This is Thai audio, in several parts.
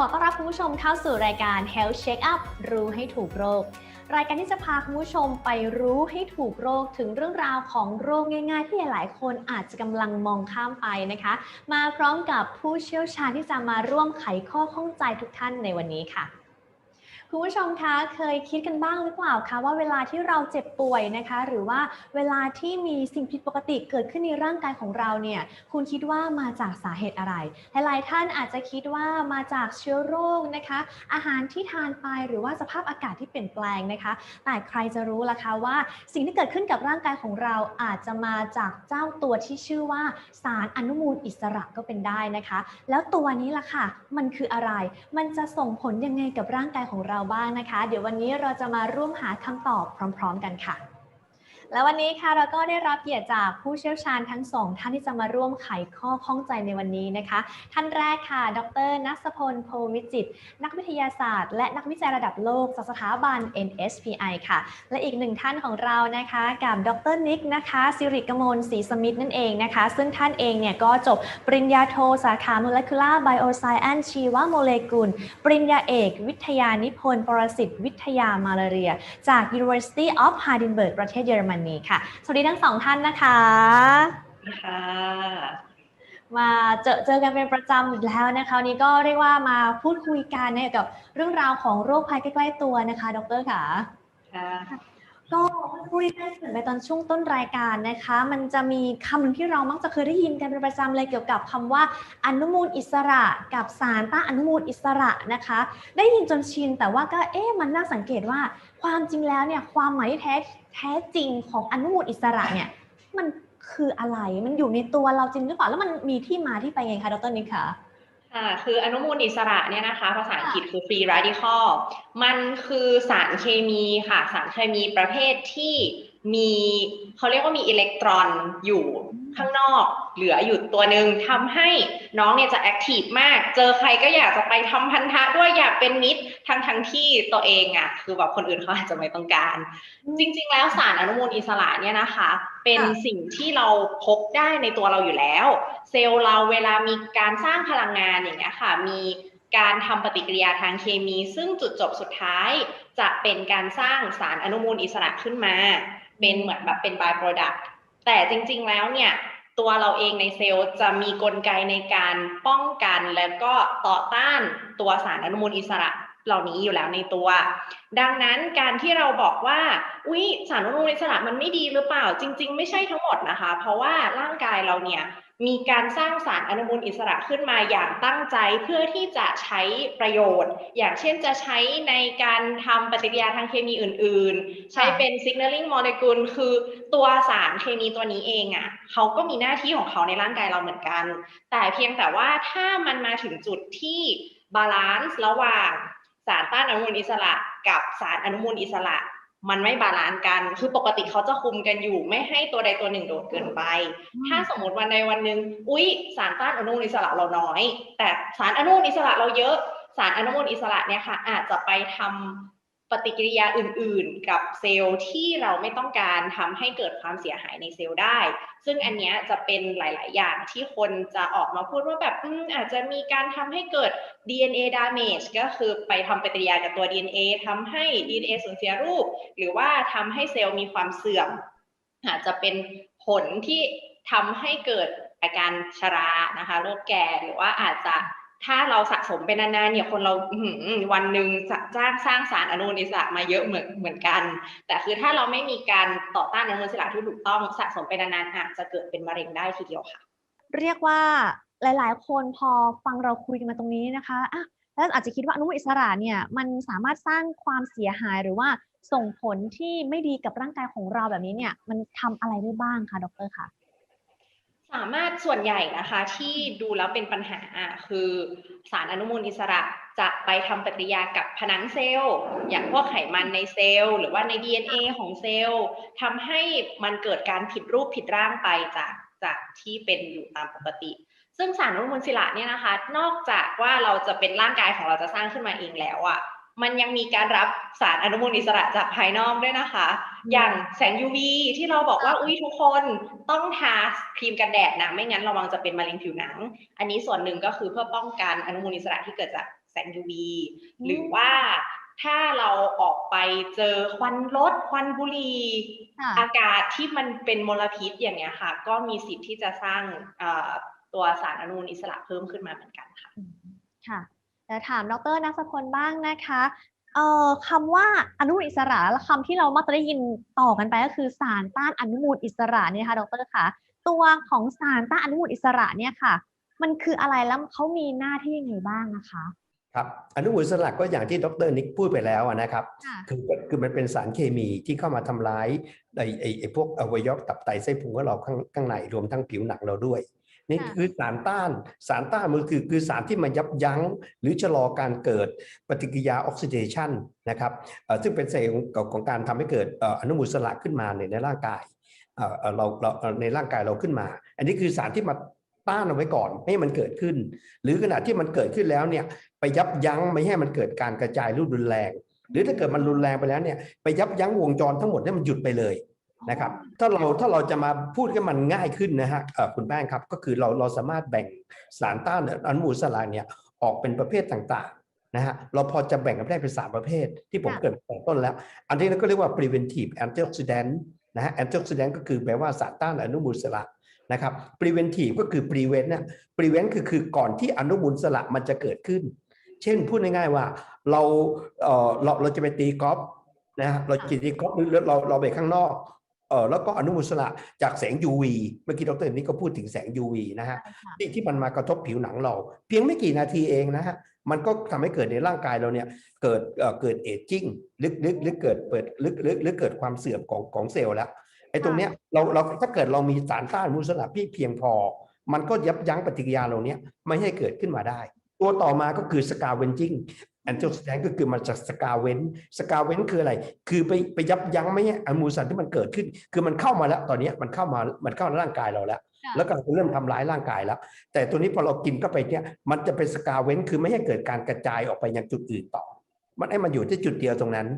ขอต้อนรับคุณผู้ชมเข้าสู่รายการ Health Check Up รู้ให้ถูกโรค รายการที่จะพาคุณผู้ชมไปรู้ให้ถูกโรคถึงเรื่องราวของโรคง่าย ๆ ที่หลายๆคนอาจจะกำลังมองข้ามไปนะคะ มาพร้อมกับผู้เชี่ยวชาญที่จะมาร่วมไขข้อข้องใจทุกท่านในวันนี้ค่ะ คุณผู้ชมคะเคยคิดกันบ้างหรือเปล่าคะว่าเวลาที่เราเจ็บป่วยนะคะ หรือว่าเวลาที่มีสิ่งผิดปกติเกิดขึ้นในร่างกายของเราเนี่ยคุณคิดว่ามาจากสาเหตุอะไร หลายๆท่านอาจจะคิดว่ามาจากเชื้อโรคนะคะ อาหารที่ทานไปหรือว่าสภาพอากาศที่เปลี่ยนแปลงนะคะ แต่ใครจะรู้ล่ะคะว่า สิ่งที่เกิดขึ้นกับร่างกายของเราอาจจะมาจากเจ้าตัวที่ชื่อว่าสารอนุมูลอิสระก็เป็นได้นะคะ แล้วตัวนี้ล่ะค่ะมันคืออะไร มันจะส่งผลยังไงกับร่างกายของเราบ้างนะคะ เดี๋ยววันนี้เราจะมาร่วมหาคำตอบพร้อม ๆ กันค่ะ และวันนี้ค่ะเราก็ได้รับเกียรติจากผู้เชี่ยวชาญทั้งสองท่านที่จะมาร่วมไขข้อข้องใจในวันนี้นะคะ ท่านแรกค่ะ ดรนัสพลโพวิจิต นักวิทยาศาสตร์ และนักวิจัยระดับโลกจากสถาบัน NSPI ค่ะ และอีกหนึ่งท่านของเรานะคะกับดรนิกนะคะสิริกมลศรีสมิธนั่นเองนะคะ ซึ่งท่านเองเนี่ยก็จบปริญญาโทสาขา Molecular Bioscience ชีวโมเลกุล ปริญญาเอก วิทยานิพนธ์ปรสิตวิทยามาลาเรีย จาก University of Heidelberg ประเทศเยอรมนค่ะ สวัสดีทั้งสองท่านนะคะค่ะมาเจอเจอกันเป็นประจำอยู่แล้วนะคะวันนี้ก็เรียกว่ามาพูดคุยกันเนี่ยกับเรื่องราวของโรคภัยใกล้ ๆ ตัวนะคะ ดรค่ะ ค่ะก็พูดได้ถึงไปตอนช่วงต้นรายการนะคะ มันจะมีคำหนึ่งที่เรามักจะเคยได้ยินกันเป็นประจำเลยเกี่ยวกับคำว่าอนุมูลอิสระกับสารต้านอนุมูลอิสระนะคะ ได้ยินจนชินแต่ว่าก็เอ๊ะมันน่าสังเกตว่า ความจริงแล้วเนี่ยความหมายแท้แท้จริงของอนุมูลอิสระเนี่ยมันคืออะไรมันอยู่ในตัวเราจริงหรือเปล่าแล้วมันมีที่มาที่ไปไงคะดรนิกคะ ค่ะคืออนุมูลอิสระเนี่ยนะคะ ภาษาอังกฤษคือ free radical มันคือสารเคมีค่ะ สารเคมีประเภทที่ มีเขาเรียกว่ามีอิเล็กตรอนอยู่ข้างนอก เหลืออยู่ตัวหนึ่งทำให้น้องเนี่ยจะแอคทีฟมาก เจอใครก็อยากจะไปทำพันธะด้วยอยากเป็นมิตรทั้งทั้งที่ตัวเองอะคือแบบคนอื่นเขาอาจจะไม่ต้องการ จริง ๆ แล้วสารอนุมูลอิสระเนี่ยนะคะ เป็นค่ะสิ่งที่เราพบได้ในตัวเราอยู่แล้ว เซลล์เราเวลามีการสร้างพลังงานอย่างเงี้ยค่ะ มีการทำปฏิกิริยาทางเคมี ซึ่งจุดจบสุดท้ายจะเป็นการสร้างสารอนุมูลอิสระขึ้นมา เป็นเหมือนแบบเป็น by product แต่จริง ๆ แล้วเนี่ยตัวเราเองในเซลล์จะมีกลไกในการป้องกันแล้วก็ต่อต้านตัวสารอนุมูลอิสระเหล่านี้อยู่แล้วในตัว ดังนั้นการที่เราบอกว่าอุ๊ยสารอนุมูลอิสระมันไม่ดีหรือเปล่า จริง ๆ ไม่ใช่ทั้งหมดนะคะ เพราะว่าร่างกายเราเนี่ย มีการสร้างสารอนุมูลอิสระขึ้นมาอย่างตั้งใจเพื่อที่จะใช้ประโยชน์ อย่างเช่นจะใช้ในการทำปฏิกิริยาทางเคมีอื่น ๆ ใช้เป็น signaling molecule คือตัวสารเคมีตัวนี้เองอะ่ะเขาก็มีหน้าที่ของเขาในร่างกายเราเหมือนกัน แต่เพียงแต่ว่าถ้ามันมาถึงจุดที่บาลานซ์ระหว่างสารต้านอนุมูลอิสระ กับสารอนุมูลอิสระ มันไม่บาลานซ์กัน คือปกติเขาจะคุมกันอยู่ ไม่ให้ตัวใดตัวหนึ่งโดดเกินไป ถ้าสมมติวันใดวันหนึ่ง อุ๊ย สารต้านอนุมูลอิสระเราน้อย แต่สารอนุมูลอิสระเราเยอะ สารอนุมูลอิสระเนี่ยค่ะ อาจจะไปทำ ปฏิกิริยาอื่นๆ กับเซลล์ที่เราไม่ต้องการทำให้เกิดความเสียหายในเซลล์ได้ ซึ่งอันนี้จะเป็นหลาย ๆ อย่างที่คนจะออกมาพูดว่าแบบอาจจะมีการทำให้เกิด DNA damage ก็คือไปทำปฏิกิริยากับตัว DNA ทำให้ DNA สูญเสียรูป หรือว่าทำให้เซลล์มีความเสื่อม อาจจะเป็นผลที่ทำให้เกิดอาการชรานะคะโรคแก่หรือว่าอาจจะ ถ้าเราสะสมเป็นนานๆเนี่ยคนเราวันหนึ่งจ้างสร้างสารอนุมูลอิสระมาเยอะเหมือนเหมือนกัน แต่คือถ้าเราไม่มีการต่อต้านอนุมูลอิสระที่ถูกต้องสะสมเป็นนานๆอาจจะเกิดเป็นมะเร็งได้ทีเดียวค่ะ เรียกว่าหลาย ๆ คนพอฟังเราคุยกันมาตรงนี้นะคะอะแล้วอาจจะคิดว่าอนุมูลอิสระเนี่ยมันสามารถสร้างความเสียหายหรือว่าส่งผลที่ไม่ดีกับร่างกายของเราแบบนี้เนี่ยมันทำอะไรได้บ้างคะดรคะ สามารถส่วนใหญ่นะคะที่ดูแล้วเป็นปัญหาคือสารอนุมูลอิสระจะไปทำปฏิกิริยากับผนังเซลล์ อย่างพวกไขมันในเซลล์ หรือว่าใน DNA ของเซลล์ทำให้มันเกิดการผิดรูปผิดร่างไปจากจากที่เป็นอยู่ตามปกติ ซึ่งสารอนุมูลอิสระเนี่ยนะคะ นอกจากว่าเราจะเป็นร่างกายของเราจะสร้างขึ้นมาเองแล้วอะมันยังมีการรับสารอนุมูลอิสระจากภายนอกด้วยนะคะ อย่างแสง UV ที่เราบอกว่าอุ้ยทุกคนต้องทาครีมกันแดดนะไม่งั้นระวังจะเป็นมะเร็งผิวหนัง อันนี้ส่วนหนึ่งก็คือเพื่อป้องกันอนุมูลอิสระที่เกิดจากแสง UV อืมหรือว่าถ้าเราออกไปเจอควันรถควันบุหรี่ค่ะอากาศที่มันเป็นมลพิษอย่างเงี้ยค่ะ ก็มีสิทธิ์ที่จะสร้างเอ่อตัวสารอนุมูลอิสระเพิ่มขึ้นมาเหมือนกันค่ะอืมค่ะแต่ถามดรนักษพลบ้างนะคะ เอ่อคำว่าอนุมูลอิสระและคำที่เรามักจะได้ยินต่อกันไปก็คือสารต้านอนุมูลอิสระเนี่ยค่ะดรคะตัวของสารต้านอนุมูลอิสระเนี่ยค่ะ มันคืออะไรแล้วเขามีหน้าที่ยังไงบ้างนะคะครับอนุมูลอิสระก็อย่างที่ดรนิกพูดไปแล้วนะครับค่ะคือคือมันเป็นสารเคมีที่เข้ามาทำร้ายไอ้ไอ้ไอ้พวกอวัยวะตับไตไส้พุงของเราข้างข้างในรวมทั้งผิวหนังเราด้วย นี่ค่ะคือสารต้าน สารต้านมันคือคือสารที่มายับยั้ง หรือชะลอการเกิดปฏิกิริยาออกซิเดชันนะครับเอ่อซึ่งเป็นสาเหตุของของการทำให้เกิดเอ่ออนุมูลอิสระขึ้นมาในในร่างกายเอ่อเอ่อเราเราเอ่อในร่างกายเราขึ้นมา อันนี้คือสารที่มาต้านเอาไว้ก่อนไม่ให้มันเกิดขึ้น หรือขณะที่มันเกิดขึ้นแล้วเนี่ยไปยับยั้งไม่ให้มันเกิดการกระจายรูปรุนแรง หรือถ้าเกิดมันรุนแรงไปแล้วเนี่ยไปยับยั้งวงจรทั้งหมดให้มันหยุดไปเลย นะครับถ้าเราถ้าเราจะมาพูดให้มันง่ายขึ้นนะฮะเอ่อคุณแป้งครับก็คือเราเราสามารถแบ่งสารต้านอนุมูลอิสระเนี่ยออกเป็นประเภทต่างๆนะฮะเราพอจะแบ่งกันได้เป็นสามประเภทที่ผมค่ะเกริดตั้งต้นแล้ว อันนี้เราก็เรียกว่า preventive antioxidant นะฮะ antioxidant ก็คือแปลว่าสารต้านอนุมูลอิสระนะครับ preventive ก็คือ prevent นะ prevent คือคือก่อนที่อนุมูลอิสระมันจะเกิดขึ้น เช่นพูดง่ายๆว่าเราเออเราเราจะไปตีกอล์ฟนะฮะเราจะตีกอล์ฟหรือเราเราไปข้างนอก เออแล้วก็อนุมูลอิสระจากแสง UV เมื่อกี้ดรนี่ก็พูดถึงแสง UV นะฮะใช่ค่ะที่ที่มันมากระทบผิวหนังเรา เพียงไม่กี่นาทีเองนะฮะมันก็ทำให้เกิดในร่างกายเราเนี่ยเกิดเอ่อเกิดเอจจิ้งหรือหรือหรือเกิดเปิดหรือหรือหรือเกิดความเสื่อมของของเซลล์แล้วไอ้ตรงเนี้ยเราเราถ้าเกิดเรามีสารต้านอนุมูลอิสระที่เพียงพอ มันก็ยับยั้งปฏิกิริยาเหล่านี้ไม่ให้เกิดขึ้นมาได้ ตัวต่อมาก็คือสกาเวนจิ้ง แอนติออกซิแดนก็คือมาจากสกาเวนสกาเวนคืออะไร คือไปไปยับยั้งไม่ให้อนุมูลอิสระที่มันเกิดขึ้น คือมันเข้ามาแล้วตอนเนี้ยมันเข้ามามันเข้าในร่างกายเราแล้วค่ะแล้วก็เริ่มทำร้ายร่างกายแล้ว แต่ตัวนี้พอเรากินเข้าไปเนี่ยมันจะเป็นสกาเว้นคือไม่ให้เกิดการกระจายออกไปยังจุดอื่นต่อ มันให้มันอยู่ที่จุดเดียวตรงนั้น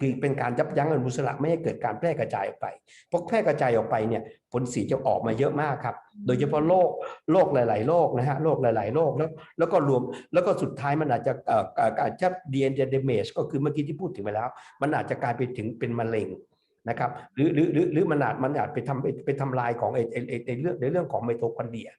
คือเป็นการยับยั้งอนุมูลอิสระไม่ให้เกิดการแพร่กระจายออกไปเพราะแพร่กระจายออกไปเนี่ยผลเสียจะออกมาเยอะมากครับ โดยเฉพาะโรคโรคหลาย ๆโรคนะฮะโรคหลาย ๆโรคแล้วแล้วก็รวมแล้วก็สุดท้ายมันอาจจะเอ่ออาจจะ DNA damage ก็คือเมื่อกี้ที่พูดถึงไปแล้ว มันอาจจะกลายไปถึงเป็นมะเร็งนะครับหรือหรือหรือหรือมันอาจมันอาจไปทำไปไปทำลายของไอไอ้ไอ้ไอ้เรื่องในเรื่องของไมโทคอนเดรีย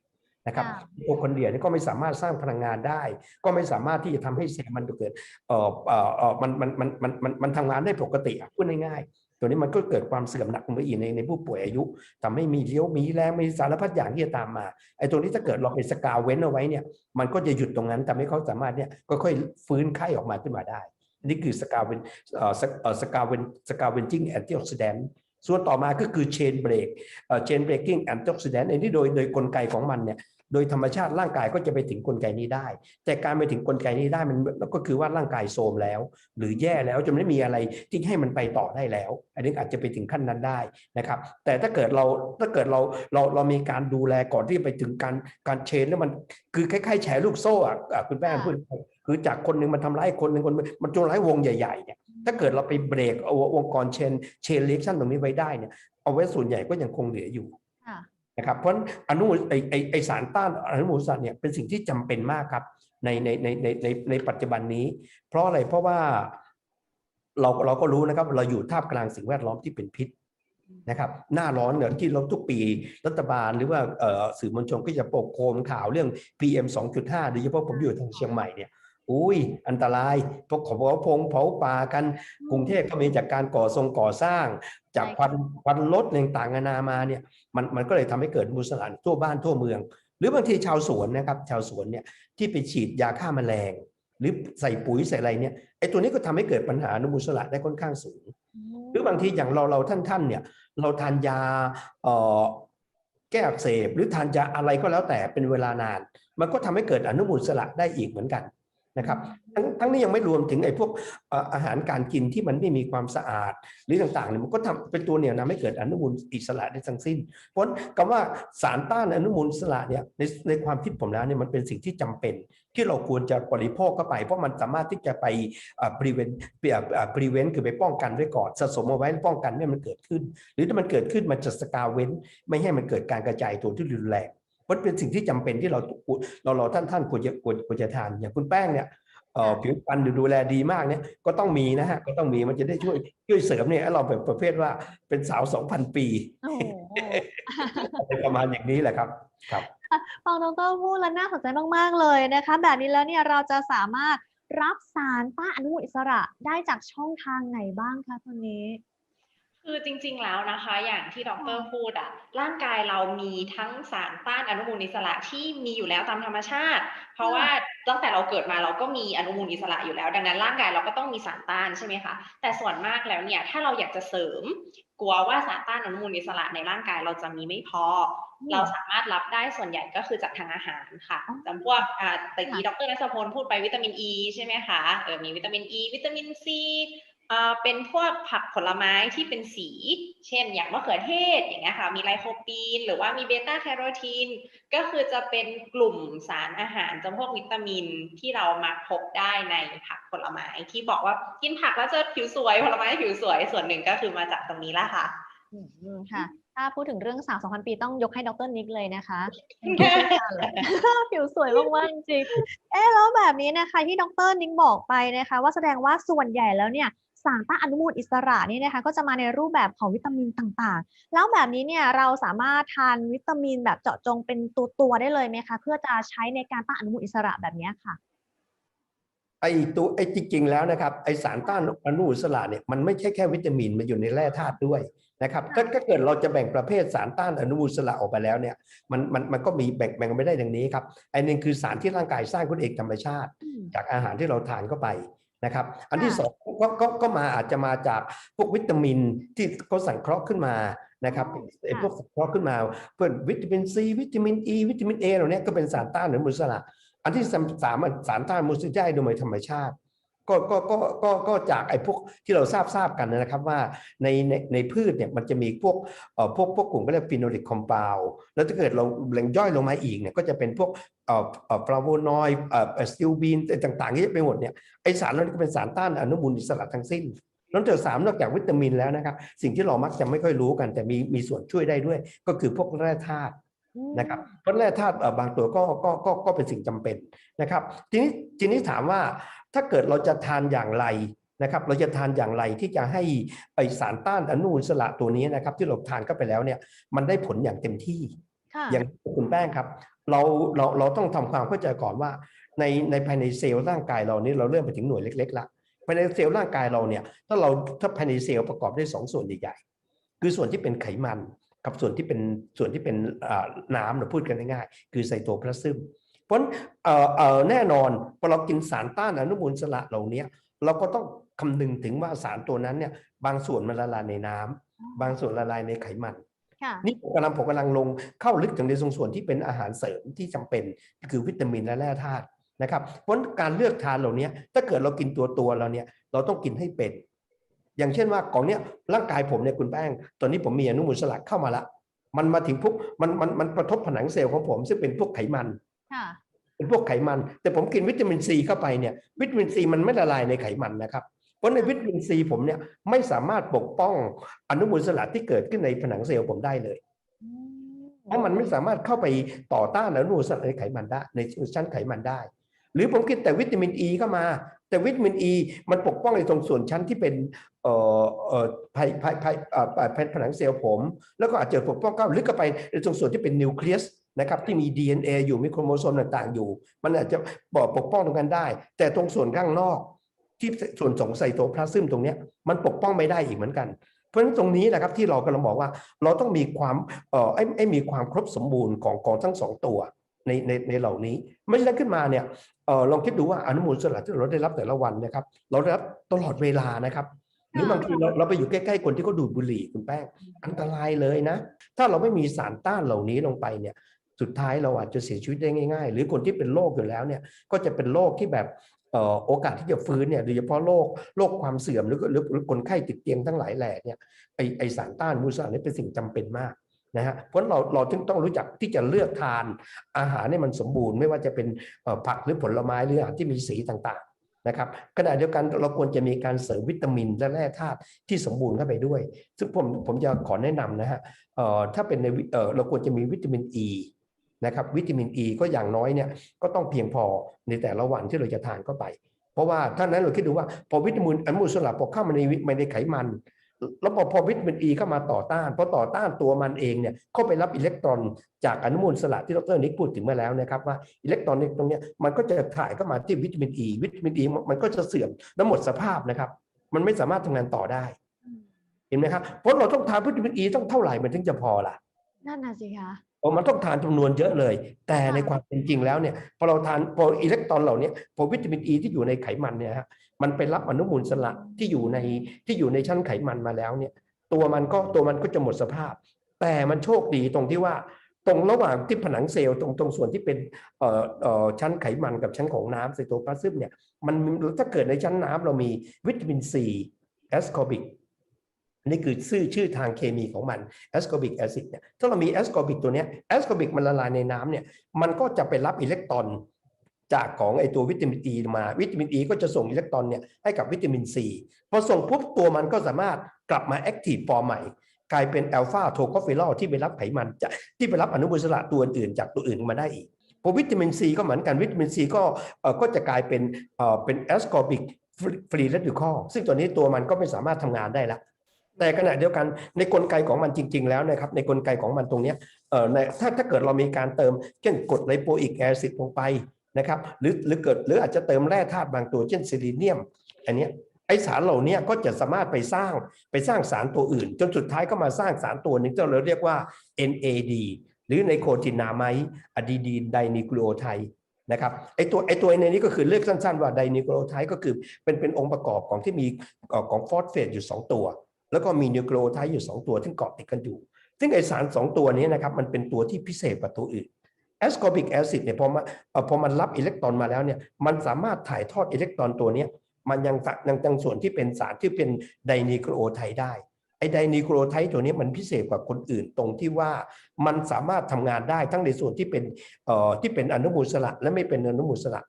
นะครับค่ะไมโทคอนเดรียนี่ก็ไม่สามารถสร้างพลังงานได้ ก็ไม่สามารถที่จะทำให้เซลล์มันเกิดเอ่อเอ่อเอ่อมันมันมันมันมันมันทำงานได้ปกติอะพูดง่ายๆ ตัวนี้มันก็เกิดความเสื่อมหนักลงไปอีกในในผู้ป่วยอายุทำให้มีเลี้ยวมีแรงมีสารพัดอย่างที่จะตามมาไอ้ตรงนี้ถ้าเกิดเราไปสกาวเว้นเอาไว้เนี่ยมันก็จะหยุดตรงนั้นทำให้เขาสามารถเนี่ยค่อยๆฟื้นไข้ออกมาขึ้นมาได้นี่คือสกาเวนเอ่อสกเอ่อสกาเวนสกาเวนจิ้งแอนตี้ออกซิแดนต์ส่วนต่อมาก็คือเชนเบรกเอ่อเชนเบรกิ้งแอนตี้ออกซิแดนต์อันนี้โดยโดยกลไกของมันเนี่ย โดยธรรมชาติร่างกายก็จะไปถึงกลไกนี้ได้ แต่การไปถึงกลไกนี้ได้มันก็คือว่าร่างกายโทรมแล้ว หรือแย่แล้วจนไม่มีอะไรที่ให้มันไปต่อได้แล้ว อันนี้อาจจะไปถึงขั้นนั้นได้นะครับ แต่ถ้าเกิดเราถ้าเกิดเราเราเรามีการดูแลก่อนที่จะไปถึงการการเชนแล้วมันคือคล้ายๆแชร์ลูกโซ่อะอะคุณแป้งพูดคือจากคนหนึ่งมันทำร้ายคนหนึ่งคนหนึ่งมันจนร้ายวงใหญ่ๆเนี่ยถ้าเกิดเราไปเบรกเอาองค์กรเชนเชนเล็กชันตรงนี้ไว้ได้เนี่ยเอาไว้ส่วนใหญ่ก็ยังคงเหลืออยู่ค่ะ นะครับเพราะอนุมูลไอไอไอสารต้านอนุมูลอิสระเนี่ยเป็นสิ่งที่จำเป็นมากครับในในในในในในปัจจุบันนี้ เพราะอะไรเพราะว่าเราเราก็รู้นะครับ เราอยู่ท่ามกลางสิ่งแวดล้อมที่เป็นพิษนะครับหน้าร้อนเนี่ยที่เราทุกปีรัฐบาลหรือว่าสื่อมวลชนก็จะปกโคมข่าวเรื่อง PM 2.5 โดยเฉพาะผมอยู่ทางเชียงใหม่เนี่ย อุ้ยอันตรายพวกของเผาพงเผาป่ากันกรุงเทพก็มีจากการก่อทรงก่อสร้าง จากใช่ควันควันรถต่างๆนานามาเนี่ยมันมันก็เลยทำให้เกิดมูลสารทั่วบ้านทั่วเมือง หรือบางทีชาวสวนนะครับ ชาวสวนเนี่ยที่ไปฉีดยาฆ่าแมลง หรือใส่ปุ๋ยใส่อะไรเนี่ยไอ้ตัวนี้ก็ทำให้เกิดปัญหาอนุมูลอิสระได้ค่อนข้างสูง หรือบางทีอย่างเราเราท่านท่านๆเนี่ยเราทานยาเอ่อแก้อักเสบหรือทานยาอะไรก็แล้วแต่เป็นเวลานาน มันก็ทำให้เกิดอนุมูลอิสระได้อีกเหมือนกัน นะครับทั้งทั้งนี้ยังไม่รวมถึงไอ้พวกเอ่ออาหารการกินที่มันไม่มีความสะอาด หรือต่างๆเนี่ยมันก็ทำเป็นตัวเหนี่ยวนำให้เกิดอนุมูลอิสระได้ทั้งสิ้น เพราะคำว่าสารต้านอนุมูลอิสระเนี่ยในในความคิดผมแล้วเนี่ยมันเป็นสิ่งที่จำเป็น ที่เราควรจะบริโภคเข้าไป เพราะมันสามารถที่จะไป prevent prevent คือไปป้องกันไว้ก่อนสะสมเอาไว้ป้องกันไม่ให้มันเกิดขึ้น หรือถ้ามันเกิดขึ้นมันจะสกาเว้น ไม่ให้มันเกิดการกระจายตัวที่รุนแรง มันเป็นสิ่งที่จำเป็นที่เราเราเราท่านท่านควรจะควรควรจะทานอย่างคุณแป้งเนี่ยเอ่อผิวพรรณดูแลดีมากเนี่ยก็ต้องมีนะฮะก็ต้องมีมันจะได้ช่วยช่วยเสริมเนี่ยให้เราแบบประเภทว่าเป็นสาวสองพันปีโอ้โหอะไรประมาณอย่างนี้แหละครับครับฟังดรพูดแล้วน่าสนใจมากๆเลยนะคะ แบบนี้แล้วเนี่ยเราจะสามารถรับสารต้านอนุมูลอิสระได้จากช่องทางไหนบ้างคะตอนนี้ คือจริง ๆ แล้วนะคะ อย่างที่ดรพูดอะร่างกายเรามีทั้งสารต้านอนุมูลอิสระที่มีอยู่แล้วตามธรรมชาติ เพราะว่าตั้งแต่เราเกิดมาเราก็มีอนุมูลอิสระอยู่แล้ว ดังนั้นร่างกายเราก็ต้องมีสารต้านใช่ไหมคะแต่ส่วนมากแล้วเนี่ยถ้าเราอยากจะเสริม กลัวว่าสารต้านอนุมูลอิสระในร่างกายเราจะมีไม่พออืมเราสามารถรับได้ส่วนใหญ่ก็คือจากทางอาหารค่ะอ๋อจำพวกอ่าตะกี้ดรนัสพลพูดไปวิตามินอ e, ีใช่ไหมคะเออมีวิตามินอ e, ีวิตามินซีอ่า เป็นพวกผักผลไม้ที่เป็นสี เช่น อย่างมะเขือเทศอย่างเงี้ยค่ะ มีไลโคปีน หรือว่ามีเบต้าแคโรทีน ก็คือจะเป็นกลุ่มสารอาหารจำพวกวิตามินที่เรามักพบได้ในผักผลไม้ที่บอกว่ากินผักแล้วจะผิวสวย ผลไม้ผิวสวย ส่วนหนึ่งก็คือมาจากตรงนี้ละค่ะอืมค่ะ ถ้าพูดถึงเรื่องสาว2,000ปีต้องยกให้ดรนิกเลยนะคะเป็นผู้เชี่ยวชาญเลยผิวสวยมากๆจริงๆเอ๊ะแล้วแบบนี้นะคะที่ดรนิกบอกไปนะคะ ว่าแสดงว่าส่วนใหญ่แล้วเนี่ย สารต้านอนุมูลอิสระนี่นะคะก็จะมาในรูปแบบของวิตามินต่างๆ แล้วแบบนี้เนี่ยเราสามารถทานวิตามินแบบเจาะจงเป็นตัวๆได้เลยไหมคะ เพื่อจะใช้ในการต้านอนุมูลอิสระแบบเนี้ยค่ะไอ้ตัวไอ้จริงๆแล้วนะครับไอ้สารต้านอนุมูลอิสระเนี่ยมันไม่ใช่แค่วิตามินมันอยู่ในแร่ธาตุด้วยนะครับถ้าถ้าเกิดเราจะแบ่งประเภทสารต้านอนุมูลอิสระออกไปแล้วเนี่ยมันมันมันก็มีแบ่งแบ่งกันไม่ได้ดังนี้ครับไอ้หนึ่งคือสารที่ร่างกายสร้างขึ้นเองธรรมชาติอืมจากอาหารที่เราทานเข้าไป นะครับ อันที่ค่ะสองก็ก็ก็มาอาจจะมาจากพวกวิตามินที่เขาสังเคราะห์ขึ้นมานะครับไอ้พวกสังเคราะห์ขึ้นมาเพื่อนวิตามินซีวิตามินอีวิตามินเอเหล่านี้ก็เป็นสารต้านอนุมูลอิสระ อันที่สามสามสารต้านอนุมูลอิสระได้โดยธรรมชาติ ก็ก็ก็ก็ก็จากไอ้พวกที่เราทราบทราบกันนะครับว่าในในในพืชเนี่ยมันจะมีพวกเอ่อพวกพวกกลุ่มก็เรียกฟิโนลิกคอมเพลแล้วถ้าเกิดเราแหล่งย่อยลงมาอีกเนี่ยก็จะเป็นพวกเอ่อเอ่อฟลาโวนอยด์เอ่อสติลบีนต่างๆเยอะไปหมดเนี่ยไอสารเหล่านี้ก็เป็นสารต้านอนุมูลอิสระทั้งสิ้นนอกจากสามนอกจากวิตามินแล้วนะครับ สิ่งที่เรามักจะไม่ค่อยรู้กัน แต่มีมีส่วนช่วยได้ด้วย ก็คือพวกแร่ธาตุนะครับเพราะแร่ธาตุบางตัวก็ก็ก็ก็เป็นสิ่งจำเป็นนะครับ ทีนี้ทีนี้ถามว่า ถ้าเกิดเราจะทานอย่างไรนะครับ เราจะทานอย่างไรที่จะให้ไอสารต้านอนุมูลอิสระตัวนี้นะครับ ที่เราทานเข้าไปแล้วเนี่ยมันได้ผลอย่างเต็มที่ค่ะอย่างคุณแป้งครับเราเราเราต้องทำความเข้าใจก่อนว่า ในในภายในเซลล์ร่างกายเรานี่เราเริ่มไปถึงหน่วยเล็กๆละภายในเซลล์ร่างกายเราเนี่ยถ้าเราถ้าภายในเซลล์ประกอบด้วยสองส่วนใหญ่ๆคือส่วนที่เป็นไขมันกับส่วนที่เป็นส่วนที่เป็นอ่าน้ำเราพูดกันง่ายๆคือไซโตพลาซึม เพราะฉะนั้นเอ่อเอ่อแน่นอนพอเรากินสารต้านอนุมูลอิสระเหล่านี้เราก็ต้องคำนึงถึงว่าสารตัวนั้นเนี่ย บางส่วนมันละลายในน้ำบางส่วนละลายในไขมันค่ะนี่ผมกำลังผมกำลังลงเข้าลึกถึงในตรงส่วนที่เป็นอาหารเสริมที่จำเป็นคือวิตามินและแร่ธาตุนะครับเพราะฉะนั้นการเลือกทานเหล่านี้ถ้าเกิดเรากินตัวตัวเราเนี่ยเราต้องกินให้เป็น อย่างเช่นว่าของเนี้ยร่างกายผมเนี่ยคุณแป้ง ตอนนี้ผมมีอนุมูลอิสระเข้ามาละ มันมาถึงพวกมันมันมันกระทบผนังเซลล์ของผม ซึ่งเป็นพวกไขมันค่ะ เป็นพวกไขมัน แต่ผมกินวิตามินซีเข้าไปเนี่ย วิตามินซีมันไม่ละลายในไขมันนะครับ เพราะในวิตามินซีผมเนี่ยไม่สามารถปกป้องอนุมูลอิสระที่เกิดขึ้นในผนังเซลล์ผมได้เลยอืมเพราะมันไม่สามารถเข้าไปต่อต้านอนุมูลอิสระในไขมันได้ ในชั้นไขมันได้ หรือผมกินแต่วิตามินอ e ีเข้ามา แต่วิตามินอ e ีมันปกป้องในตรงส่วนชั้นที่เป็นเอ่อเอ่อภายภายภายเอ่อภายผนังเซลล์ผม แล้วก็อาจจะปกป้องเข้าลึกเข้าไปในตรงส่วนที่เป็นนิวเคลียส นะครับที่มี DNA อยู่มีโครโมโซมต่างๆอยู่ มันอาจจะบอกปกป้องตรงกันได้ แต่ตรงส่วนข้างนอก ที่ส่วนของไซโตพลาซึมตรงเนี้ยมันปกป้องไม่ได้อีกเหมือนกันเพราะฉะนั้นตรงนี้นะครับที่เรากำลังบอกว่าเราต้องมีความเอ่อไอ้ไอ้มีความครบสมบูรณ์ของของทั้งสองตัวในในในเหล่านี้ไม่ใช่นั้นขึ้นมาเนี่ยเออลองคิดดูว่าอนุมูลอิสระที่เราได้รับแต่ละวันนะครับ เราได้รับตลอดเวลานะครับ หรือบางทีเราเราไปอยู่ใกล้ๆคนที่เขาดูดบุหรี่คุณแป้ง อันตรายเลยนะ ถ้าเราไม่มีสารต้านเหล่านี้ลงไปเนี่ย สุดท้ายเราอาจจะเสียชีวิตได้ง่ายๆ หรือคนที่เป็นโรคอยู่แล้วเนี่ยก็จะเป็นโรคที่แบบโอกาสที่จะฟื้นเนี่ยโดยเฉพาะโรคโรคความเสื่อมหรือหรือคนไข้ติดเตียงทั้งหลายแหล่เนี่ยไอไอสารต้านมูลอิสรนี่เป็นสิ่งจำเป็นมากนะฮะเพราะเราเราจึงต้องรู้จักที่จะเลือกทานอาหารให้มันสมบูรณ์ ไม่ว่าจะเป็นผักหรือผลไม้หรืออาหารที่มีสีต่างๆนะครับขณะเดียวกันเราควรจะมีการเสริมวิตามินและแร่ธาตุที่สมบูรณ์เข้าไปด้วย ซึ่งผมผมจะขอแนะนำนะฮะเอ่อถ้าเป็นในเออเราควรจะมีวิตามินอ e, ี นะครับวิตามินอ e ีก็อย่างน้อยเนี่ยก็ต้องเพียงพอในแต่ละวันที่เราจะทานเข้าไป เพราะว่าถ้านั้นเราคิดดูว่าพอวิตามินอนุมูลอิสระพอเข้ามาในวิในไขมัน แล้วพอพอวิตามินอ e ีเข้ามาต่อต้านพอต่อต้านตัวมันเองเนี่ยเข้าไปรับอิเล็กตรอนจากอนุมูลอิสระที่ดรนิกพูดถึงมาแล้วนะครับว่าอิเล็กตรอนตรงนี้มันก็จะถ่ายเข้ามาที่วิตามินอ e, ีวิตามินอ e ีมันก็จะเสื่อมและหมดสภาพนะครับ มันไม่สามารถทำงานต่อได้เห็นไหมครับเพราะเราต้องทานวิตามินอ e ีต้องเท่าไหร่มันถึงจะพอล่ะ นั่นน่ะสิคะโอ้มันต้องทานจำนวนเยอะเลย แต่ในความเป็นจริงแล้วเนี่ยพอเราทานพออิเล็กตรอนเหล่านี้พอวิตามินอ e ีที่อยู่ในไขมันเนี่ยฮะมันไปรับอนุมูลอิสระที่อยู่ในที่อยู่ในชั้นไขมันมาแล้วเนี่ย ตัวมันก็ตัวมันก็จะหมดสภาพ แต่มันโชคดีตรงที่ว่าตรงระหว่างที่ผนังเซลล์ตรงตรงส่วนที่เป็นเอ่อเอ่อชั้นไขมันกับชั้นของน้ำไซโตพลาซึมเนี่ยมันถ้าเกิดในชั้นน้ำเรามีวิตามินซีแอสคอบิก นี่คือชื่อชื่อทางเคมีของมันแอสคอบิกแอซิดเนี่ยถ้าเรามีแอสคอบิกตัวเนี้ยแอสคอบิกมันละลายในน้ำเนี่ยมันก็จะไปรับอิเล็กตรอนจากของไอตัววิตามินอ e ีมาวิตามินอ e ีก็จะส่งอิเล็กตรอนเนี่ยให้กับวิตามินซีพอส่งปุ๊บตัวมันก็สามารถกลับมาแอคทีฟฟอร์ใหม่ กลายเป็นแอลฟาโทโคฟิลอลที่ไปรับไขมันจะที่ไปรับอนุมูลอิสระตัวอื่นจากตัวอื่นมาได้อีกพอวิตามินซีก็เหมือนกันวิตามินซีก็เอ่อก็จะกลายเป็นเอ่อเป็นแอสคอบิกฟรีเรดิคอลซึ่งตัวนี้ตัวมันก็ไม่สามารถทำงานได้ละ แต่ขณะเดียวกันในกลไกของมันจริง ๆ แล้วนะครับในกลไกของมันตรงนี้เอ่อในถ้าถ้าเกิดเรามีการเติมเช่นกรดไลโปอิกแอซิดลงไปนะครับหรือหรือเกิดหรืออาจจะเติมแร่ธาตุบางตัวเช่นซิลิเนียมอันนี้ไอสารเหล่านี้ก็จะสามารถไปสร้างไปสร้างสารตัวอื่น จนสุดท้ายก็มาสร้างสารตัวหนึ่งที่เราเรียกว่า NAD หรือในโคตินาไมด์อะดีดีนไดนิโคลไทนะครับไอตัวไอตัวในนี้ก็คือเรียกสั้นๆ ว่าไดนิโคลไทก็คือเป็นเป็นองค์ประกอบของที่มีของฟอสเฟตอยู่ 2 ตัว แล้วก็มีนิโคลไทอยู่ 2 ตัวที่เกาะติดกันอยู่ ซึ่งไอสาร 2 ตัวนี้นะครับมันเป็นตัวที่พิเศษกว่าตัวอื่นแอสคอบิกแอซิดเนี่ยพอมาพอมันรับอิเล็กตรอนมาแล้วเนี่ยมันสามารถถ่ายทอดอิเล็กตรอนตัวนี้มันยังสะยังยังส่วนที่เป็นสารที่เป็นไดนิโคลไทได้ไอไดนิโคลไทตัวนี้มันพิเศษกว่าคนอื่นตรงที่ว่ามันสามารถทำงานได้ทั้งในส่วนที่เป็นเอ่อที่เป็นอนุมูลสระและไม่เป็นอนุมูลสระ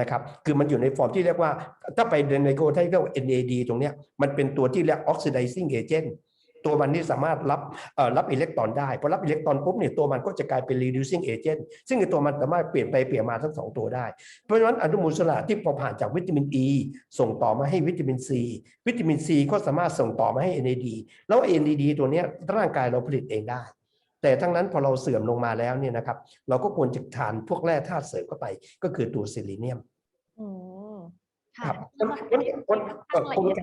นะครับคือมันอยู่ในฟอร์มที่เรียกว่า ถ้าไปไดนิโคลไทเรียกว่า NAD ตรงเนี้ยมันเป็นตัวที่เรียก oxidizing agent ตัวมันนี่สามารถรับเอ่อรับอิเล็กตรอนได้พอรับอิเล็กตรอนปุ๊บเนี่ยตัวมันก็จะกลายเป็น reducing agent ซึ่งตัวมันสามารถเปลี่ยนไปเปลี่ยนมาทั้งสองตัวได้ เพราะฉะนั้นอนุมูลอิสระที่พอผ่านจากวิตามินอ e, ีส่งต่อมาให้วิตามินซีวิตามินซีก็สามารถส่งต่อมาให้ NAD แล้ว NAD ตัวเนี้ยร่างกายเราผลิตเองได้ แต่ทั้งนั้นพอเราเสื่อมลงมาแล้วเนี่ยนะครับ เราก็ควรจะทานพวกแร่ธาตุเสริมเข้าไป ก็คือตัวซิลิเนียมอืมคค่ะรับคนคนคนเอ่อคนไก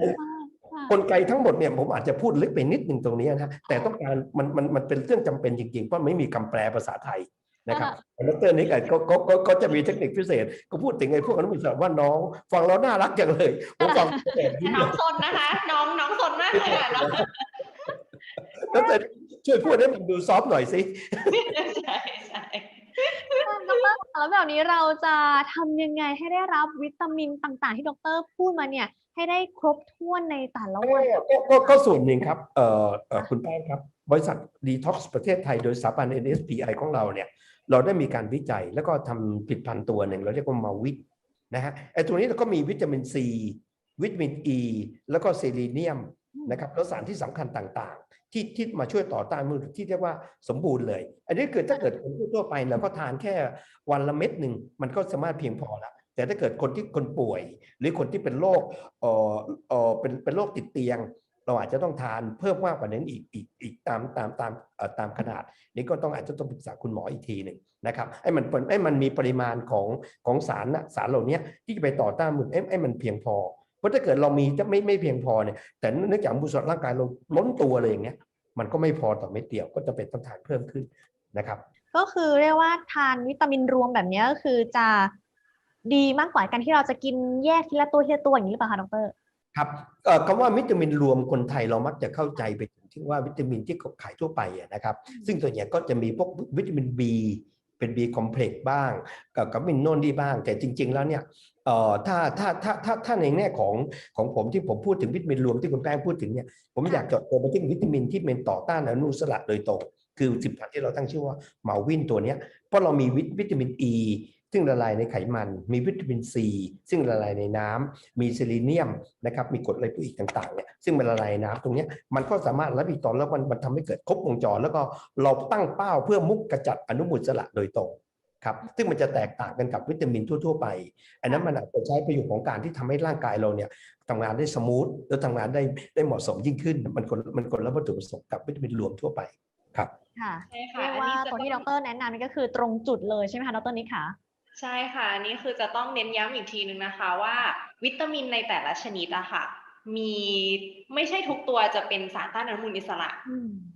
กลไกทั้งหมดเนี่ยผมอาจจะพูดลึกไปนิดหนึ่งตรงนี้นะแต่ต้องการมันมันมันเป็นเรื่องจำเป็นจริงๆเพราะไม่มีคำแปลภาษาไทยนะครับดรนิกอาจก็ก็ก็ก็จะมีเทคนิคพิเศษ ก็พูดถึงไอ้พวกอนุมูลอิสระว่าน้อง ฟังแล้วน่ารักจังเลยผมฟังแต่ยิ้มน้เลองยซนนะคะ น้องน้องซนมากเลยอะน้องแล้วแต่ ช่วยพูดให้มันดูซอฟหน่อยสิใช่ใช่แล้วแบบนี้เราจะทำยังไงให้ได้รับวิตามินต่างๆ ที่ดรพูดมาเนี่ย ให้ได้ครบถ้วนในแต่ละวันก็ก็ส่วนหนึ่งครับเอ่อคุณแป้งครับ บริษัทดีท็อกซ์ประเทศไทยโดยสถาบัน NSPI ของเราเนี่ย เราได้มีการวิจัยแล้วก็ทำผลิตภัณฑ์ตัวหนึ่ง เราเรียกว่ามาวิทนะฮะไอ้ตัวนี้เราก็มีวิตามินซีวิตามินอีแล้วก็เซเลเนียม นะครับแล้วสารที่สำคัญต่างๆ ที่ที่มาช่วยต่อต้านมือที่เรียกว่าสมบูรณ์เลย อันนี้เกิดถ้าเกิดคนทั่วไปเราก็ทานแค่วันละเม็ดหนึ่งมันก็สามารถเพียงพอละแต่ถ้าเกิดคนที่คนป่วย หรือคนที่เป็นโรคเอ่อเอ่อเป็นเป็นโรคติดเตียง เราอาจจะต้องทานเพิ่มมากกว่านั้นอีกอีกอีกตามตามตามเอ่อตามขนาด นี่ก็ต้องอาจจะต้องปรึกษาคุณหมออีกทีหนึ่งนะครับให้มันเป็นให้มันมีปริมาณของของสารนะสารเหล่านี้ที่จะไปต่อต้านมันให้ให้มันเพียงพอ ราะถ้าเกิดเรามีจะไม่ไม่เพียงพอเนี่ยแต่เนื่องจากบุษร่างกายเราล้นตัวเลยอย่างเงี้ยมันก็ไม่พอต่อเม็ดเดียวก็จะเป็นต้องทานเพิ่มขึ้นนะครับ ก็คือเรียกว่าทานวิตามินรวมแบบนี้ก็คือจะดีมากกว่าการที่เราจะกินแยกทีละตัวทีละตัวอย่างนี้หรือเปล่าคะดรครับเอ่อคำว่าวิตามินรวมคนไทยเรามักจะเข้าใจไปถึงที่ว่าวิตามินที่เขาขายทั่วไปอะนะครับ ซึ่งตัวเนี้ยก็จะมีพวกวิตามิน B เป็น B คอมเพล็กซ์บ้าง กับกับวิตามินโน่นนี่บ้าง แต่จริง ๆ แล้วเนี่ยเอ่อถ้าถ้าถ้าถ้าถ้าในแง่ของของผมที่ผมพูดถึงวิตามินรวมที่คุณแป้งพูดถึงเนี่ยผมค่ะอยากเจาะตัวไปที่วิตามินที่เป็นต่อต้านอนุมูลอิสระโดยตรงคือสิบพันที่เราตั้งชื่อว่าเมาวินตัวเนี้ยเพราะเรามีวิตวิตามินอ e, ี ซึ่งละลายในไขมัน มีวิตามินซีซึ่งละลายในน้ำมีเซเลเนียมนะครับมีกรดไลโปอิกต่างๆเนี่ยซึ่งมันละลายในน้ำตรงเนี้ยมันก็สามารถรับอีกตอนแล้วมันมันทำให้เกิดครบวงจร แล้วก็เราตั้งเป้าเพื่อมุกกระจัดอนุมูลอิสระโดยตรงครับซึ่งมันจะแตกต่างกันกับวิตามินทั่ว ๆ ไป อันนั้นมันอาจจะใช้ประโยชน์ของการที่ทำให้ร่างกายเราเนี่ยทำงานได้สมูทแล้วทำงานได้ได้เหมาะสมยิ่งขึ้น มันคนมันคนละวัตถุประสงค์กับวิตามินรวมทั่วไปครับค่ะใช่ค่ะเรียกว่าอันนี้จะตัวที่ดต้องรแนะนำนี่ก็คือตรงจุดเลยใช่ไหมคะดรนิกค่ะ ใช่ค่ะ อันนี้คือจะต้องเน้นย้ำอีกทีนึงนะคะว่าวิตามินในแต่ละชนิดอะค่ะ มีไม่ใช่ทุกตัวจะเป็นสารต้านอนุมูลอิสระ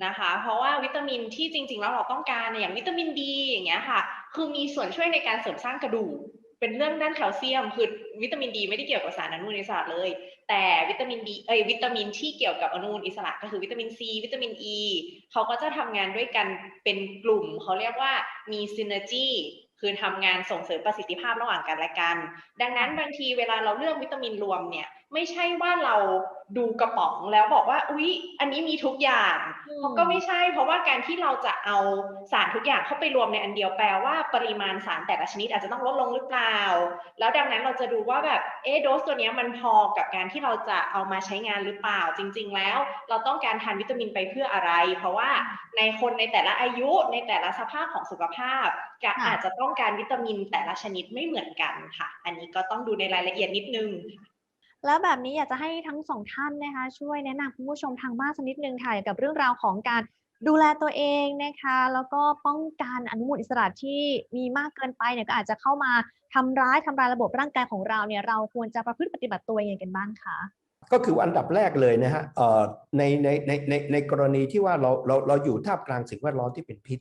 นะคะ เพราะว่าวิตามินที่จริง ๆ แล้วเราต้องการอย่างวิตามินดีอย่างเงี้ยค่ะ คือมีส่วนช่วยในการเสริมสร้างกระดูกเป็นเรื่องด้านแคลเซียม คือวิตามินดีไม่ได้เกี่ยวกับสารอนุมูลอิสระเลย แต่วิตามินดีเอ้ยวิตามินที่เกี่ยวกับอนุมูลอิสระก็คือวิตามินซีวิตามินอ e, ีเขาก็จะทำงานด้วยกันเป็นกลุ่มเขาเรียกว่ามีซินเนจี คือทำงานส่งเสริมประสิทธิภาพระหว่างกันและกัน ดังนั้นบางทีเวลาเราเลือกวิตามินรวมเนี่ย ไม่ใช่ว่าเราดูกระป๋องแล้วบอกว่าอุ๊ยอันนี้มีทุกอย่างอืมเพราะก็ไม่ใช่ เพราะว่าการที่เราจะเอาสารทุกอย่างเข้าไปรวมในอันเดียวแปลว่าปริมาณสารแต่ละชนิดอาจจะต้องลดลงหรือเปล่า แล้วดังนั้นเราจะดูว่าแบบเอะโดสตัวเนี้ยมันพอกับการที่เราจะเอามาใช้งานหรือเปล่า จริง ๆ แล้ว เราต้องการทานวิตามินไปเพื่ออะไร เพราะว่าในคนในแต่ละอายุในแต่ละสภาพของสุขภาพก็ค่ะอาจจะต้องการวิตามินแต่ละชนิดไม่เหมือนกันค่ะ อันนี้ก็ต้องดูในรายละเอียดนิดนึง แล้วแบบนี้อยากจะให้ทั้งสองท่านนะคะ ช่วยแนะนำคุณผู้ชมทางบ้านสักนิดนึงค่ะเกี่ยวกับเรื่องราวของการดูแลตัวเองนะคะ แล้วก็ป้องกันอนุมูลอิสระที่มีมากเกินไปเนี่ยก็อาจจะเข้ามาทำร้ายทำลายระบบร่างกายของเราเนี่ยเราควรจะประพฤติปฏิบัติตัวยังไงกันบ้างคะก็คืออันดับแรกเลยนะฮะเอ่อในในในในในกรณีที่ว่าเราเราเราอยู่ท่ามกลางสิ่งแวดล้อมที่เป็นพิษ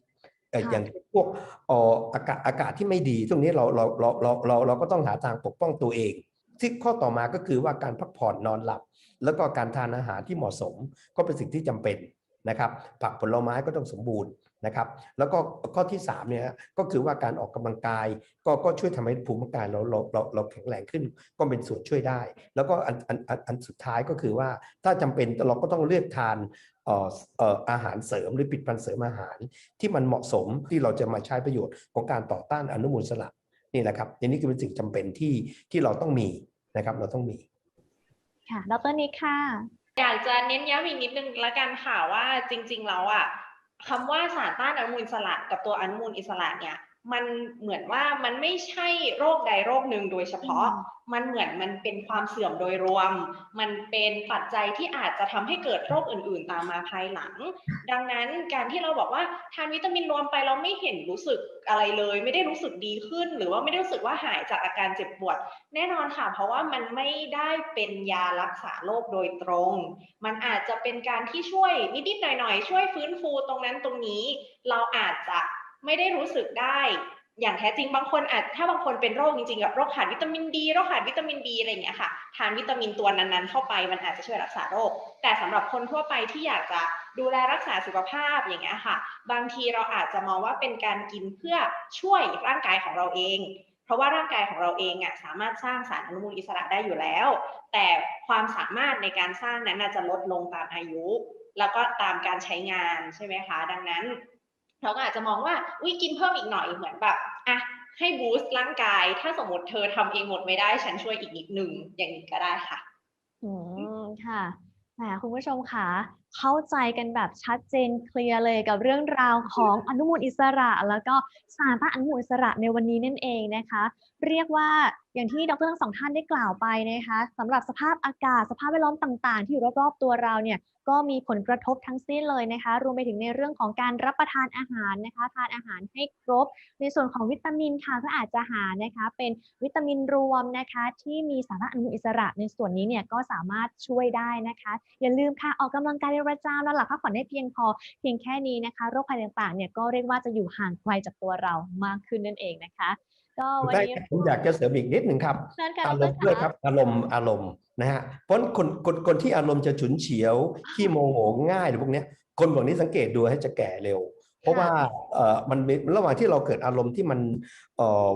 เอ่อค่ะอย่างพวกเอ่ออากาศอากาศที่ไม่ดีตรงนี้เราเราเราเราเราเราก็ต้องหาทางปกป้องตัวเอง ที่ข้อต่อมาก็คือว่าการพักผ่อนนอนหลับ แล้วก็การทานอาหารที่เหมาะสมก็เป็นสิ่งที่จำเป็นนะครับ ผักผลไม้ก็ต้องสมบูรณ์นะครับ แล้วก็ข้อที่สามเนี่ยก็คือว่าการออกกำลังกาย ก็ก็ช่วยทำให้ภูมิคุ้มกันเราเราเราเราแข็งแรงขึ้น ก็เป็นส่วนช่วยได้ แล้วก็อันอันอันอันสุดท้ายก็คือว่าถ้าจำเป็นเราก็ต้องเลือกทานอาหารเสริมหรือผลิดพันเสริมอาหาร ที่มันเหมาะสมที่เราจะมาใช้ประโยชน์ของการต่อต้านอนุมูลอิสระ นี่แหละครับอันนี้คือเป็นสิ่งจำเป็นที่ที่เราต้องมีนะครับ เราต้องมีค่ะดรนิกค่ะ อยากจะเน้นย้ำอีกนิดนึงละกันค่ะว่าจริง ๆ แล้วอะคำว่าสารต้านอนุมูลอิสระกับตัวอนุมูลอิสระเนี่ย มันเหมือนว่ามันไม่ใช่โรคใดโรคหนึ่งโดยเฉพาะอืมมันเหมือนมันเป็นความเสื่อมโดยรวม มันเป็นปัจจัยที่อาจจะทำให้เกิดโรคอื่น ๆ ตามมาภายหลัง ดังนั้นการที่เราบอกว่าทานวิตามินรวมไปเราไม่เห็นรู้สึกอะไรเลย ไม่ได้รู้สึกดีขึ้น หรือว่าไม่ได้รู้สึกว่าหายจากอาการเจ็บปวด แน่นอนค่ะเพราะว่ามันไม่ได้เป็นยารักษาโรคโดยตรง มันอาจจะเป็นการที่ช่วยนิดๆหน่อยๆช่วยฟื้นฟูตรงนั้นตรงนี้ เราอาจจะ ไม่ได้รู้สึกได้อย่างแท้จริงบางคนอาจถ้าบางคนเป็นโรคจริงๆกับโรคขาดวิตามินดีโรคขาดวิตามินบีอะไรอย่างเงี้ยค่ะทานวิตามินตัวนั้นๆ เข้าไปมันอาจจะช่วยรักษาโรค แต่สำหรับคนทั่วไปที่อยากจะดูแลรักษาสุขภาพอย่างเงี้ยค่ะ บางทีเราอาจจะมองว่าเป็นการกินเพื่อช่วยร่างกายของเราเอง เพราะว่าร่างกายของเราเองอะสามารถสร้างสารอนุมูลอิสระได้อยู่แล้ว แต่ความสามารถในการสร้างนั้นจะลดลงตามอายุ แล้วก็ตามการใช้งานใช่ไหมคะ ดังนั้น เราก็อาจจะมองว่าอุ้ยกินเพิ่มอีกหน่อยเหมือนแบบอะให้บูสต์ร่างกาย ถ้าสมมติเธอทำเองหมดไม่ได้ ฉันช่วยอีกนิดหนึ่งอย่างนี้ก็ได้ค่ะ อืมค่ะแหมคุณผู้ชมค่ะ เข้าใจกันแบบชัดเจนเคลียร์เลยกับเรื่องราวของอนุมูลอิสระ แล้วก็สารต้านอนุมูลอิสระในวันนี้นั่นเองนะคะ เรียกว่าอย่างที่ดรทั้งสองท่านได้กล่าวไปนะคะสำหรับสภาพอากาศสภาพแวดล้อมต่าง ๆ ที่อยู่รอบๆตัวเราเนี่ย ก็มีผลกระทบทั้งสิ้นเลยนะคะ รวมไปถึงในเรื่องของการรับประทานอาหารนะคะ ทานอาหารให้ครบ ในส่วนของวิตามินค่ะก็อาจจะหานะคะ เป็นวิตามินรวมนะคะ ที่มีสารอนุมูลอิสระในส่วนนี้เนี่ยก็สามารถช่วยได้นะคะ อย่าลืมค่ะออกกำลังกายเป็นประจำแล้วหลับพักผ่อนให้เพียงพอ เพียงแค่นี้นะคะ โรคภัยต่างๆเนี่ยก็เรียกว่าจะอยู่ห่างไกลจากตัวเรามากขึ้นนั่นเองนะคะ ก็วันนี้ผมอยากจะเสริมอีกนิดหนึ่งครับ อารมณ์ด้วยครับ อารมณ์อารมณ์นะฮะเพราะคนคนคนที่อารมณ์จะฉุนเฉียวขี้โมโหง่ายหรือพวกนี้คนพวกนี้สังเกตดูให้จะแก่เร็ว เพราะว่าเอ่อมันระหว่างที่เราเกิดอารมณ์ที่มันเอ่อ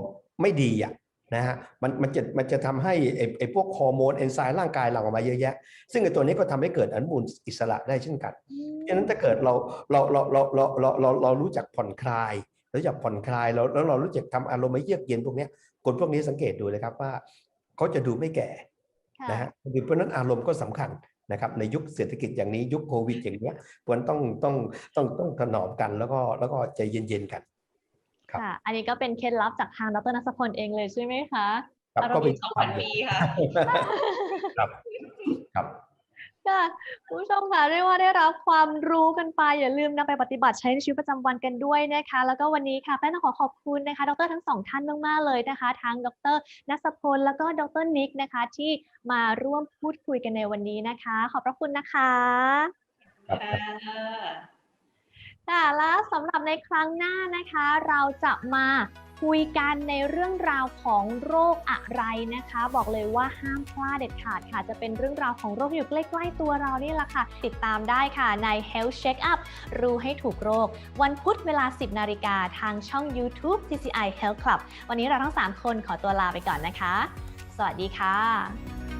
ไม่ดีอะนะฮะมันมันจะมันจะทำให้ไอ้พวกฮอร์โมนเอนไซม์ร่างกายเราออกมาเยอะแยะ ซึ่งไอ้ตัวนี้ก็ทำให้เกิดอนุมูลอิสระได้เช่นกันเพราะฉะนั้นถ้าเกิดเราเราเราเราเราเราเรารู้จักผ่อนคลาย รู้จักผ่อนคลายแล้วแล้วเรารู้จักทำอารมณ์ให้เยือกเย็นพวกเนี้ยคนพวกนี้สังเกตดูเลยครับว่าเขาจะดูไม่แก่ค่ะนะฮะเพราะฉะนั้นอารมณ์ก็สำคัญนะครับในยุคเศรษฐกิจอย่างนี้ยุคโควิดอย่างเนี้ยควรต้องต้องต้องต้องถนอมกันแล้วก็แล้วก็ใจเย็นๆกันครับค่ะอันนี้ก็เป็นเคล็ดลับจากทางดรนัสพลเองเลยใช่ไหมคะครับอารมณ์ก็เป็นสองพันปีค่ะครับครับ ค่ะคุณผู้ชมค่ะเรียกว่าได้รับความรู้กันไป อย่าลืมนำไปปฏิบัติใช้ในชีวิตประจำวันกันด้วยนะคะ แล้วก็วันนี้ค่ะแป้งต้องขอขอบคุณนะคะ ดรทั้งสองท่านมากๆเลยนะคะ ทั้งดรนัสพลแล้วก็ดรนิกนะคะ ที่มาร่วมพูดคุยกันในวันนี้นะคะ ขอบพระคุณนะคะครับค่ะแล้วสำหรับในครั้งหน้านะคะ เราจะมา คุยกันในเรื่องราวของโรคอะไรนะคะ บอกเลยว่าห้ามพลาดเด็ดขาดค่ะ จะเป็นเรื่องราวของโรคอยู่ใกล้ๆตัวเรานี่แหละค่ะ ติดตามได้ค่ะใน Health Check Up รู้ให้ถูกโรค วันพุธเวลา 10 นาฬิกาทางช่อง YouTube TCI Health Club วันนี้เราทั้ง 3 คนขอตัวลาไปก่อนนะคะ สวัสดีค่ะ